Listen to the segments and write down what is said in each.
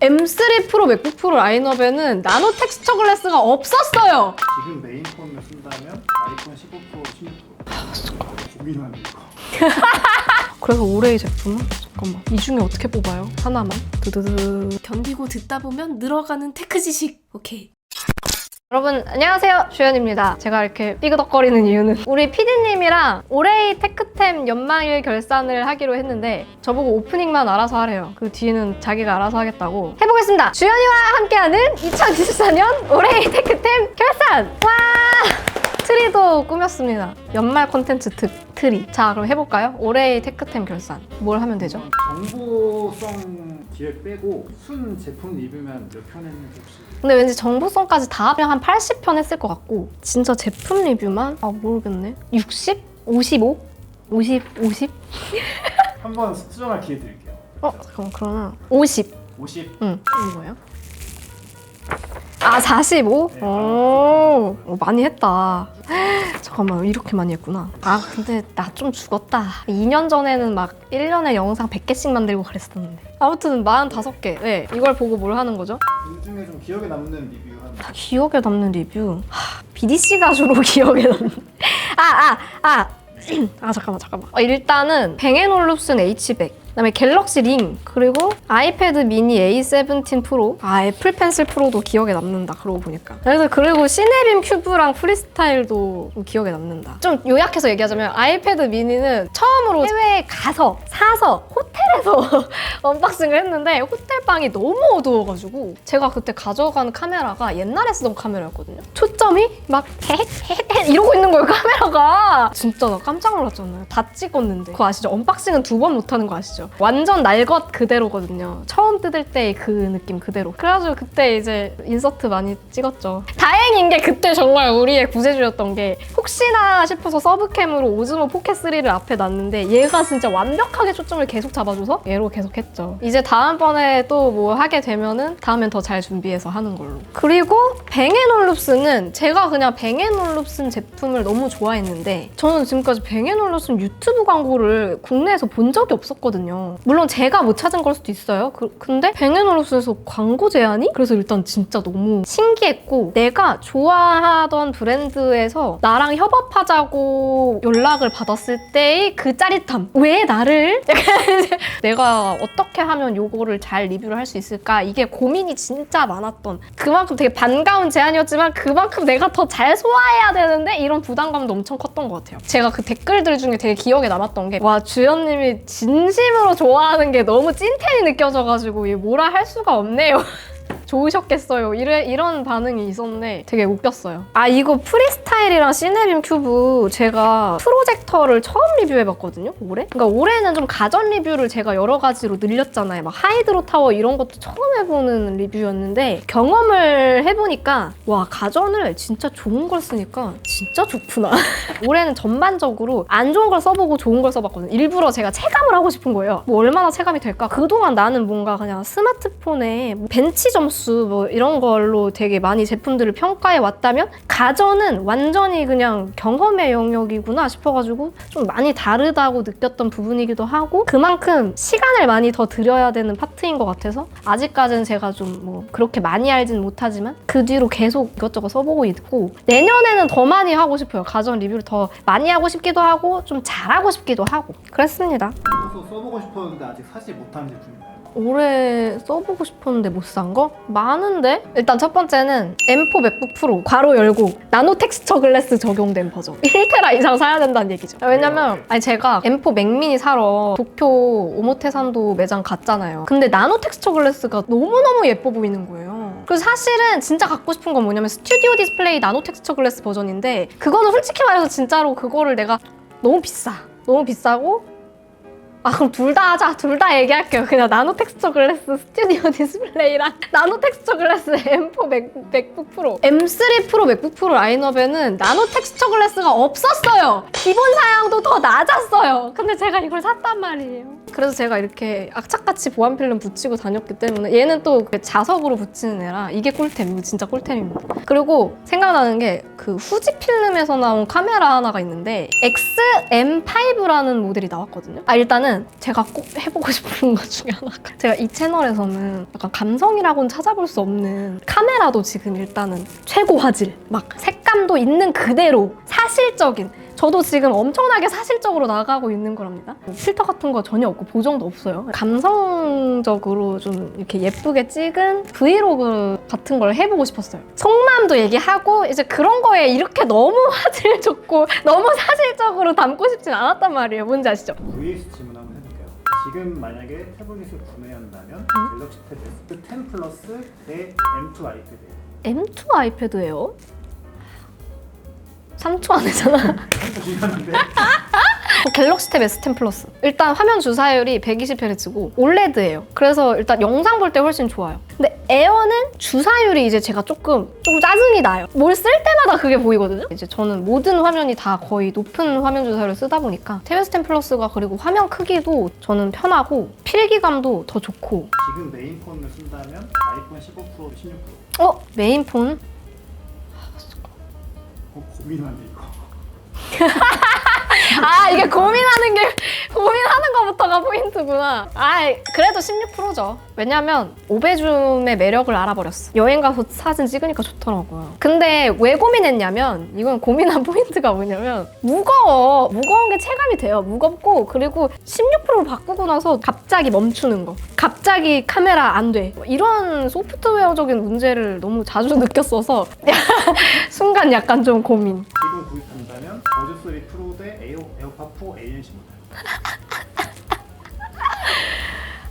M3 프로 맥북 프로 라인업에는 나노 텍스처 글래스가 없었어요. 지금 메인 폰을 쓴다면 아이폰 15 프로, 16 프로. 고민하는 거. 그래서 올해 의 제품은 잠깐만 이 중에 어떻게 뽑아요? 하나만 드드드 견디고 듣다 보면 늘어가는 테크 지식. 오케이. 여러분 안녕하세요. 주연입니다. 제가 이렇게 삐그덕거리는 이유는 우리 PD님이랑 올해의 테크템 연말일 결산을 하기로 했는데 저보고 오프닝만 알아서 하래요. 그 뒤에는 자기가 알아서 하겠다고. 해보겠습니다. 주연이와 함께하는 2024년 올해의 테크템 결산! 와! 트리도 꾸몄습니다. 연말 콘텐츠 특 트리. 자 그럼 해볼까요? 올해의 테크템 결산. 뭘 하면 되죠? 정보성 기획 빼고 순 제품 리뷰만 몇 편 했는지 혹시 근데 왠지 정보성까지 다 하면 한 80편 했을 것 같고 진짜 제품 리뷰만? 아 모르겠네 60? 55? 50? 50? 한번 수정할 기회 드릴게요. 어 잠깐만 그러면 50 50 응. 이거 뭐예요? 아 45? 네, 오, 오 많이 했다 잠깐만 이렇게 많이 했구나 아 근데 나 좀 죽었다 2년 전에는 막 1년에 영상 100개씩 만들고 그랬었는데 아무튼 45개 네 이걸 보고 뭘 하는 거죠? 그 중에 좀 기억에 남는 리뷰 한 다 기억에 남는 리뷰. 하, BDC가 주로 기억에 남는. 아, 아, 아. 아, 잠깐만, 잠깐만. 어, 일단은 뱅앤올룹슨 H100. 그다음에 갤럭시 링 그리고 아이패드 미니 A17 프로 아 애플 펜슬 프로도 기억에 남는다 그러고 보니까 그래서 그리고 시네빔 큐브랑 프리스타일도 좀 기억에 남는다 좀 요약해서 얘기하자면 아이패드 미니는 처음으로 해외에 가서 사서 호텔에서 언박싱을 했는데 호텔 방이 너무 어두워가지고 제가 그때 가져간 카메라가 옛날에 쓰던 카메라였거든요. 초점이 막 이러고 있는 거예요 카메라가. 진짜 나 깜짝 놀랐잖아요. 다 찍었는데 그거 아시죠? 언박싱은 두 번 못하는 거 아시죠? 완전 날 것 그대로거든요. 처음 뜯을 때 그 느낌 그대로. 그래가지고 그때 이제 인서트 많이 찍었죠. 다행인 게 그때 정말 우리의 구세주였던 게 혹시나 싶어서 서브캠으로 오즈모 포켓 3를 앞에 놨는데 얘가 진짜 완벽하게 초점을 계속 잡아줘서 얘로 계속 했죠. 이제 다음번에 또 뭐 하게 되면은 다음엔 더 잘 준비해서 하는 걸로. 그리고 뱅앤올룹스는 제가 그냥 뱅앤올룹슨 제품을 너무 좋아했는데 저는 지금까지 뱅앤올룹슨 유튜브 광고를 국내에서 본 적이 없었거든요. 물론 제가 못 찾은 걸 수도 있어요. 그- 근데 뱅앤올룹슨에서 광고 제안이? 그래서 일단 진짜 너무 신기했고 내가 좋아하던 브랜드에서 나랑 협업하자고 연락을 받았을 때의 그 짜릿함. 왜 나를? 내가 어떻게 하면 요거를 잘 리뷰를 할 수 있을까? 이게 고민이 진짜 많았던 그만큼 되게 반가운 제안이었지만 그만큼 내가 더 잘 소화해야 되는데 이런 부담감도 엄청 컸던 것 같아요. 제가 그 댓글들 중에 되게 기억에 남았던 게 와 주연님이 진심 으로 좋아하는 게 너무 찐텐이 느껴져가지고 얘 뭐라 할 수가 없네요. 좋으셨겠어요. 이래, 이런 반응이 있었는데 되게 웃겼어요. 아, 이거 프리스타일이랑 시네빔 큐브 제가 프로젝터를 처음 리뷰해봤거든요, 올해? 그러니까 올해는 좀 가전 리뷰를 제가 여러 가지로 늘렸잖아요. 막 하이드로 타워 이런 것도 처음 해보는 리뷰였는데 경험을 해보니까 와, 가전을 진짜 좋은 걸 쓰니까 진짜 좋구나. 올해는 전반적으로 안 좋은 걸 써보고 좋은 걸 써봤거든요. 일부러 제가 체감을 하고 싶은 거예요. 뭐 얼마나 체감이 될까? 그동안 나는 뭔가 그냥 스마트폰에 뭐 벤치 점수 뭐 이런 걸로 되게 많이 제품들을 평가해 왔다면 가전은 완전히 그냥 경험의 영역이구나 싶어가지고 좀 많이 다르다고 느꼈던 부분이기도 하고 그만큼 시간을 많이 더 들여야 되는 파트인 것 같아서 아직까지는 제가 좀 뭐 그렇게 많이 알진 못하지만 그 뒤로 계속 이것저것 써보고 있고 내년에는 더 많이 하고 싶어요. 가전 리뷰를 더 많이 하고 싶기도 하고 좀 잘하고 싶기도 하고 그랬습니다. 써보고 싶었는데 아직 사지 못한 제품인가요? 올해 써보고 싶었는데 못 산 거? 많은데? 일단 첫 번째는 M4 맥북 프로 괄호 열고 나노 텍스처 글래스 적용된 버전. 1테라 이상 사야 된다는 얘기죠. 왜냐면 아니 제가 M4 맥미니 사러 도쿄 오모테산도 매장 갔잖아요. 근데 나노 텍스처 글래스가 너무너무 예뻐 보이는 거예요. 그래서 사실은 진짜 갖고 싶은 건 뭐냐면 스튜디오 디스플레이 나노 텍스처 글래스 버전인데 그거는 솔직히 말해서 진짜로 그거를 내가 너무 비싸. 너무 비싸고 아 그럼 둘 다 하자. 둘 다 얘기할게요. 그냥 나노 텍스처 글래스 스튜디오 디스플레이랑 나노 텍스처 글래스 M4 맥, 맥북 프로 M3 프로 맥북 프로 라인업에는 나노 텍스처 글래스가 없었어요. 기본 사양도 더 낮았어요. 근데 제가 이걸 샀단 말이에요. 그래서 제가 이렇게 악착같이 보안 필름 붙이고 다녔기 때문에 얘는 또 자석으로 붙이는 애라 이게 꿀템. 진짜 꿀템입니다. 그리고 생각나는 게 그 후지 필름에서 나온 카메라 하나가 있는데 XM5라는 모델이 나왔거든요. 아 일단은 일단은 제가 꼭 해보고 싶은 것 중에 하나가 제가 이 채널에서는 약간 감성이라고는 찾아볼 수 없는 카메라도 지금 일단은 최고 화질 막 색감도 있는 그대로 사실적인 저도 지금 엄청나게 사실적으로 나가고 있는 거랍니다. 필터 같은 거 전혀 없고 보정도 없어요. 감성적으로 좀 이렇게 예쁘게 찍은 브이로그 같은 걸 해보고 싶었어요. 속마음도 얘기하고 이제 그런 거에 이렇게 너무 화질 좋고 너무 사실적으로 담고 싶진 않았단 말이에요. 뭔지 아시죠? VS. 지금 만약에 태블릿을 구매한다면 갤럭시 탭 S10 플러스 대 M2 아이패드 M2 아이패드예요? 3초 안에잖아. 한번 중요한데 갤럭시 탭 S10 플러스. 일단 화면 주사율이 120Hz고 올레드예요. 그래서 일단 영상 볼 때 훨씬 좋아요. 근데 에어는 주사율이 이제 제가 조금 조금 짜증이 나요. 뭘 쓸 때마다 그게 보이거든요. 이제 저는 모든 화면이 다 거의 높은 화면 주사율을 쓰다 보니까 탭 S10 플러스가 그리고 화면 크기도 저는 편하고 필기감도 더 좋고. 지금 메인 폰을 쓴다면 아이폰 15 프로, 16 프로 어 메인 폰 어, 고민하네 이거 아 이게 고민하는 게 고민하는 것부터가 포인트구나. 아 그래도 16%죠. 왜냐면 오베줌의 매력을 알아버렸어. 여행 가서 사진 찍으니까 좋더라고요. 근데 왜 고민했냐면 이건 고민한 포인트가 뭐냐면 무거워. 무거운 게 체감이 돼요. 무겁고 그리고 16%로 바꾸고 나서 갑자기 멈추는 거. 갑자기 카메라 안 돼. 이런 소프트웨어적인 문제를 너무 자주 느꼈어서 순간 약간 좀 고민. 지금 구입한다면 버즈3 프로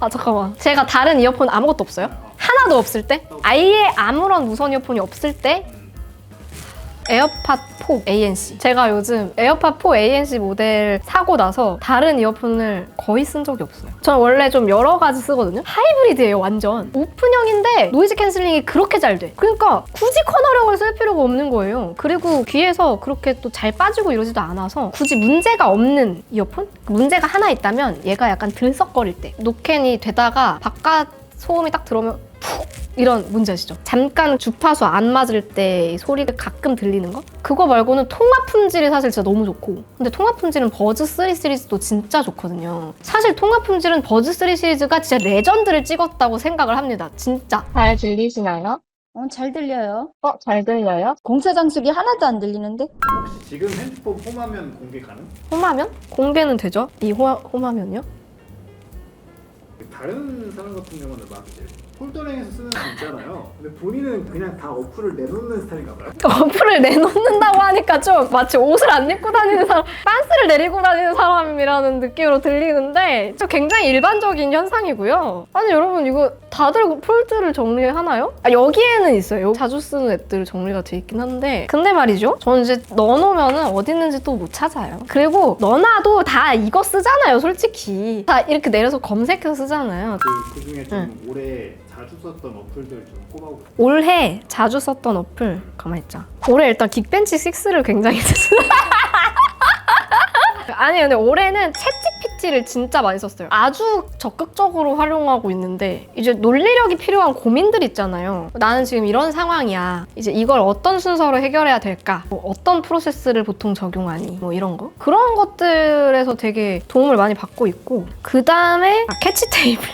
아 잠깐만 제가 다른 이어폰 아무것도 없어요? 어, 하나도 없을 때? 아예 아무런 무선 이어폰이 없을 때 에어팟 4 ANC 제가 요즘 에어팟 4 ANC 모델 사고 나서 다른 이어폰을 거의 쓴 적이 없어요. 저는 원래 좀 여러 가지 쓰거든요. 하이브리드예요 완전. 오픈형인데 노이즈 캔슬링이 그렇게 잘 돼. 그러니까 굳이 커널형을 쓸 필요가 없는 거예요. 그리고 귀에서 그렇게 또 잘 빠지고 이러지도 않아서 굳이 문제가 없는 이어폰? 문제가 하나 있다면 얘가 약간 들썩거릴 때. 노캔이 되다가 바깥 소음이 딱 들어오면 푹 이런 문제 아시죠? 잠깐 주파수 안 맞을 때 소리가 가끔 들리는 거? 그거 말고는 통화 품질이 사실 진짜 너무 좋고 근데 통화 품질은 버즈 3 시리즈도 진짜 좋거든요 사실 통화 품질은 버즈 3 시리즈가 진짜 레전드를 찍었다고 생각을 합니다 진짜 잘 들리시나요? 어, 잘 들려요. 어, 잘 들려요? 공사 장 소리 하나도 안 들리는데? 혹시 지금 핸드폰 홈화면 공개 가능? 홈화면? 공개는 되죠? 이 호, 홈화면요? 다른 사람 같은 경우는 막 이제 폴더링에서 쓰는 거 있잖아요 근데 본인은 그냥 다 어플을 내놓는 스타일인가 봐요? 어플을 내놓는다고 하니까 좀 마치 옷을 안 입고 다니는 사람, 빤스를 내리고 다니는 사람이라는 느낌으로 들리는데 저 굉장히 일반적인 현상이고요. 아니 여러분 이거 다들 폴드를 정리하나요? 아, 여기에는 있어요. 자주 쓰는 앱들 정리가 돼 있긴 한데 근데 말이죠. 저는 이제 넣어놓으면 어디 있는지 또 못 찾아요. 그리고 넣어놔도 다 이거 쓰잖아요. 솔직히 다 이렇게 내려서 검색해서 쓰잖아요. 그, 그 중에 좀 올해 자주 썼던 어플들 좀 꼽아보세요 올해 자주 썼던 어플 가만 있자. 올해 일단 긱벤치 6를 굉장히. 아니 근데 올해는 챗GPT를 진짜 많이 썼어요. 아주 적극적으로 활용하고 있는데 이제 논리력이 필요한 고민들 있잖아요. 나는 지금 이런 상황이야. 이제 이걸 어떤 순서로 해결해야 될까? 뭐 어떤 프로세스를 보통 적용하니? 뭐 이런 거. 그런 것들에서 되게 도움을 많이 받고 있고 그 다음에 아, 캐치 테이블.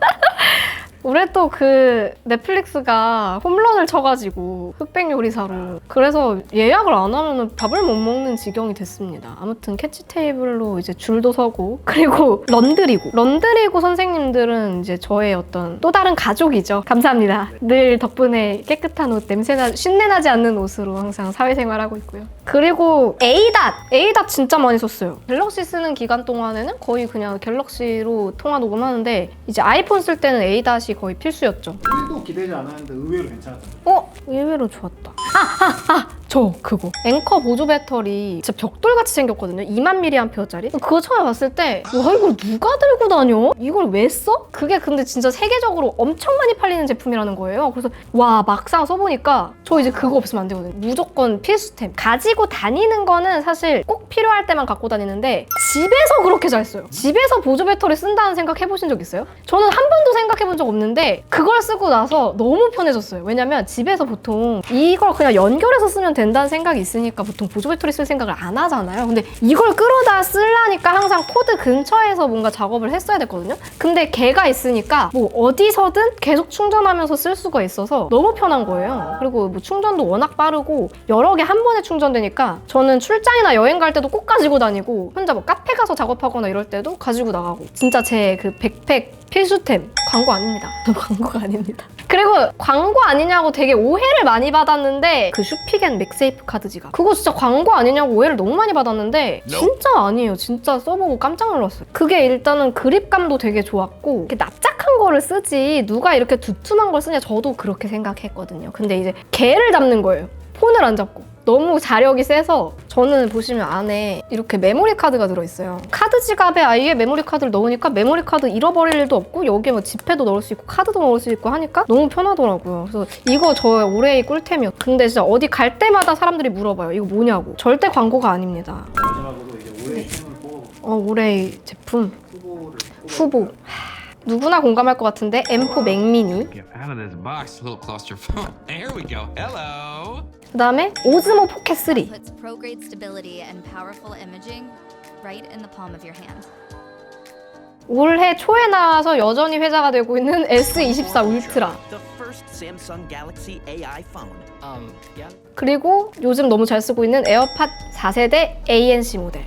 올해 또 그 넷플릭스가 홈런을 쳐가지고 흑백 요리사로 그래서 예약을 안 하면 밥을 못 먹는 지경이 됐습니다. 아무튼 캐치 테이블로 이제 줄도 서고 그리고 런드리고 런드리고 선생님들은 이제 저의 어떤 또 다른 가족이죠. 감사합니다. 늘 덕분에 깨끗한 옷 냄새나 쉰내나지 않는 옷으로 항상 사회생활하고 있고요. 그리고 에이닷 에이닷 진짜 많이 썼어요. 갤럭시 쓰는 기간 동안에는 거의 그냥 갤럭시로 통화 녹음하는데 이제 아이폰 쓸 때는 에이닷이 거의 필수였죠. 1도 기대지 않았는데 의외로 괜찮았던 어? 의외로 좋았다. 아, 아, 아! 저 그거. 앵커 보조 배터리 진짜 벽돌같이 생겼거든요. 2만 mAh짜리. 그거 처음에 봤을 때, 와, 이걸 누가 들고 다녀? 이걸 왜 써? 그게 근데 진짜 세계적으로 엄청 많이 팔리는 제품이라는 거예요. 그래서 와, 막상 써보니까 저 이제 그거 없으면 안 되거든요. 무조건 필수템. 가지고 다니는 거는 사실 꼭 필요할 때만 갖고 다니는데 집에서 그렇게 잘 써요. 집에서 보조 배터리 쓴다는 생각 해보신 적 있어요? 저는 한 번도 생각해 본 적 없는데 그걸 쓰고 나서 너무 편해졌어요. 왜냐면 집에서 보통 이걸 그냥 연결해서 쓰면 된다는 생각이 있으니까 보통 보조 배터리 쓸 생각을 안 하잖아요. 근데 이걸 끌어다 쓰려니까 항상 코드 근처에서 뭔가 작업을 했어야 됐거든요. 근데 걔가 있으니까 뭐 어디서든 계속 충전하면서 쓸 수가 있어서 너무 편한 거예요. 그리고 뭐 충전도 워낙 빠르고 여러 개 한 번에 충전되니까 저는 출장이나 여행 갈 때도 꼭 가지고 다니고 혼자 뭐 카페 가서 작업하거나 이럴 때도 가지고 나가고 진짜 제 그 백팩 필수템 광고 아닙니다. 광고가 아닙니다. 그리고 광고 아니냐고 되게 오해를 많이 받았는데 그 슈피겐 맥 세이프 카드 지갑. 그거 진짜 광고 아니냐고 오해를 너무 많이 받았는데 진짜 아니에요. 진짜 써보고 깜짝 놀랐어요. 그게 일단은 그립감도 되게 좋았고 이렇게 납작한 거를 쓰지 누가 이렇게 두툼한 걸 쓰냐 저도 그렇게 생각했거든요. 근데 이제 개를 잡는 거예요 폰을 안 잡고 너무 자력이 세서 저는 보시면 안에 이렇게 메모리 카드가 들어있어요. 카드 지갑에 아예 메모리 카드를 넣으니까 메모리 카드 잃어버릴 일도 없고 여기에 뭐 지폐도 넣을 수 있고 카드도 넣을 수 있고 하니까 너무 편하더라고요. 그래서 이거 저의 올해의 꿀템이었. 근데 진짜 어디 갈 때마다 사람들이 물어봐요. 이거 뭐냐고. 절대 광고가 아닙니다. 마지막으로 이제 올해 팀을 뽑아볼게요. 어, 올해의 제품 후보를 후보. 하, 누구나 공감할 것 같은데 M4 맥미니. Get out of this box, little claustrophobe. Here we go. Hello. 그 다음에 오즈모 포켓 3. puts pro-grade stability and powerful imaging right in the palm of your hand. 올해 초에 나와서 여전히 회자가 되고 있는 S24 울트라. The first Samsung Galaxy AI phone. Um, yeah. 그리고 요즘 너무 잘 쓰고 있는 에어팟 4세대 ANC 모델.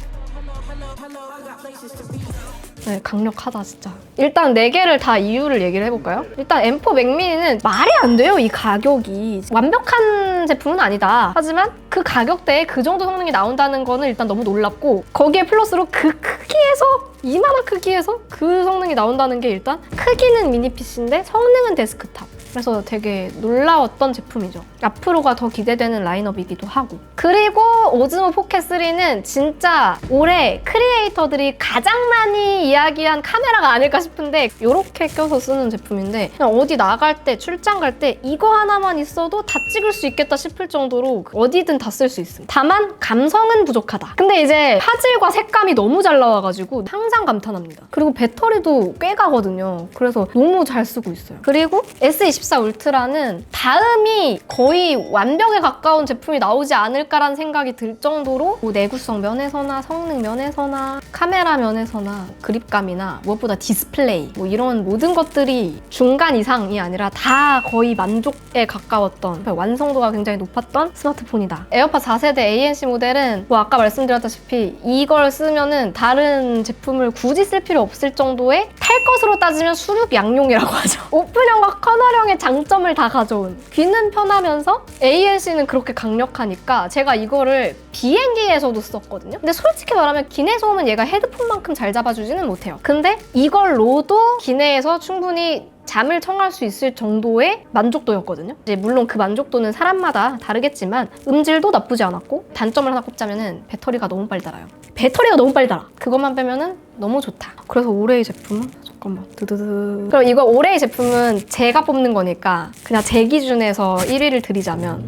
네, 강력하다 진짜. 일단 네 개를 다 이유를 얘기를 해볼까요? 일단 M4 맥미니는 말이 안 돼요 이 가격이 완벽한 제품은 아니다. 하지만 그 가격대에 그 정도 성능이 나온다는 거는 일단 너무 놀랍고 거기에 플러스로 그 크기에서 이만한 크기에서 그 성능이 나온다는 게 일단 크기는 미니 PC인데 성능은 데스크탑. 그래서 되게 놀라웠던 제품이죠. 앞으로가 더 기대되는 라인업이기도 하고. 그리고 오즈모 포켓 3는 진짜 올해 크리에이터들이 가장 많이 이야기한 카메라가 아닐까 싶은데 이렇게 껴서 쓰는 제품인데 그냥 어디 나갈 때 출장 갈 때 이거 하나만 있어도 다 찍을 수 있겠다 싶을 정도로 어디든 다 쓸 수 있습니다. 다만 감성은 부족하다. 근데 이제 화질과 색감이 너무 잘 나와가지고 항상 감탄합니다. 그리고 배터리도 꽤 가거든요. 그래서 너무 잘 쓰고 있어요. 그리고 S24 울트라는 다음이 거의 완벽에 가까운 제품이 나오지 않을까라는 생각이 들 정도로 뭐 내구성 면에서나 성능 면에서나 카메라 면에서나 그립감이나 무엇보다 디스플레이 뭐 이런 모든 것들이 중간 이상이 아니라 다 거의 만족에 가까웠던 완성도가 굉장히 높았던 스마트폰이다. 에어팟 4세대 ANC 모델은 뭐 아까 말씀드렸다시피 이걸 쓰면은 다른 제품을 굳이 쓸 필요 없을 정도의 탈 것으로 따지면 수륙 양용이라고 하죠. 오픈형과 커널형의 장점을 다 가져온 귀는 편하면서 ANC는 그렇게 강력하니까 제가 이거를 비행기에서도 썼거든요. 근데 솔직히 말하면 기내 소음은 얘가 헤드폰만큼 잘 잡아주지는 못해요. 근데 이걸로도 기내에서 충분히 잠을 청할 수 있을 정도의 만족도였거든요. 이제 물론 그 만족도는 사람마다 다르겠지만 음질도 나쁘지 않았고 단점을 하나 꼽자면은 배터리가 너무 빨리 닳아요. 배터리가 너무 빨리 닳아. 그것만 빼면은 너무 좋다. 그래서 올해 의 제품은 잠깐만 드드드. 그럼 이거 올해 의 제품은 제가 뽑는 거니까 그냥 제 기준에서 1위를 드리자면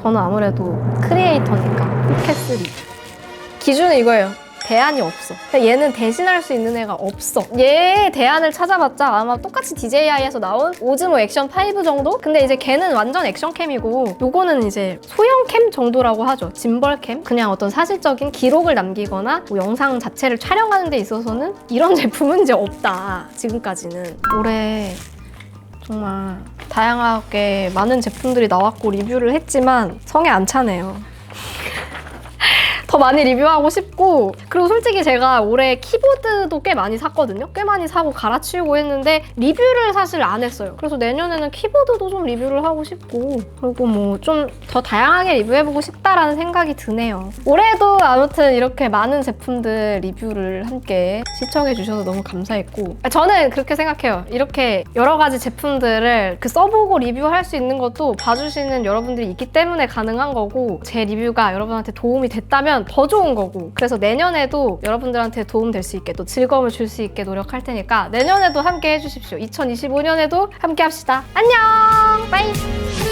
저는 아무래도 크리에이터니까 포켓3 기준은 이거예요. 대안이 없어. 그러니까 얘는 대신할 수 있는 애가 없어. 얘의 대안을 찾아봤자 아마 똑같이 DJI에서 나온 오즈모 액션 5 정도? 근데 이제 걔는 완전 액션캠이고 요거는 이제 소형캠 정도라고 하죠. 짐벌캠? 그냥 어떤 사실적인 기록을 남기거나 뭐 영상 자체를 촬영하는 데 있어서는 이런 제품은 이제 없다. 지금까지는. 올해 정말 다양하게 많은 제품들이 나왔고 리뷰를 했지만 성에 안 차네요. 더 많이 리뷰하고 싶고 그리고 솔직히 제가 올해 키보드도 꽤 많이 샀거든요. 꽤 많이 사고 갈아치우고 했는데 리뷰를 사실 안 했어요. 그래서 내년에는 키보드도 좀 리뷰를 하고 싶고 그리고 뭐 좀 더 다양하게 리뷰해보고 싶다라는 생각이 드네요. 올해도 아무튼 이렇게 많은 제품들 리뷰를 함께 시청해주셔서 너무 감사했고 저는 그렇게 생각해요. 이렇게 여러 가지 제품들을 그 써보고 리뷰할 수 있는 것도 봐주시는 여러분들이 있기 때문에 가능한 거고 제 리뷰가 여러분한테 도움이 됐다 면 더 좋은 거고 그래서 내년에도 여러분들한테 도움 될 수 있게 또 즐거움을 줄 수 있게 노력할 테니까 내년에도 함께 해주십시오. 2025년에도 함께 합시다. 안녕! 빠이!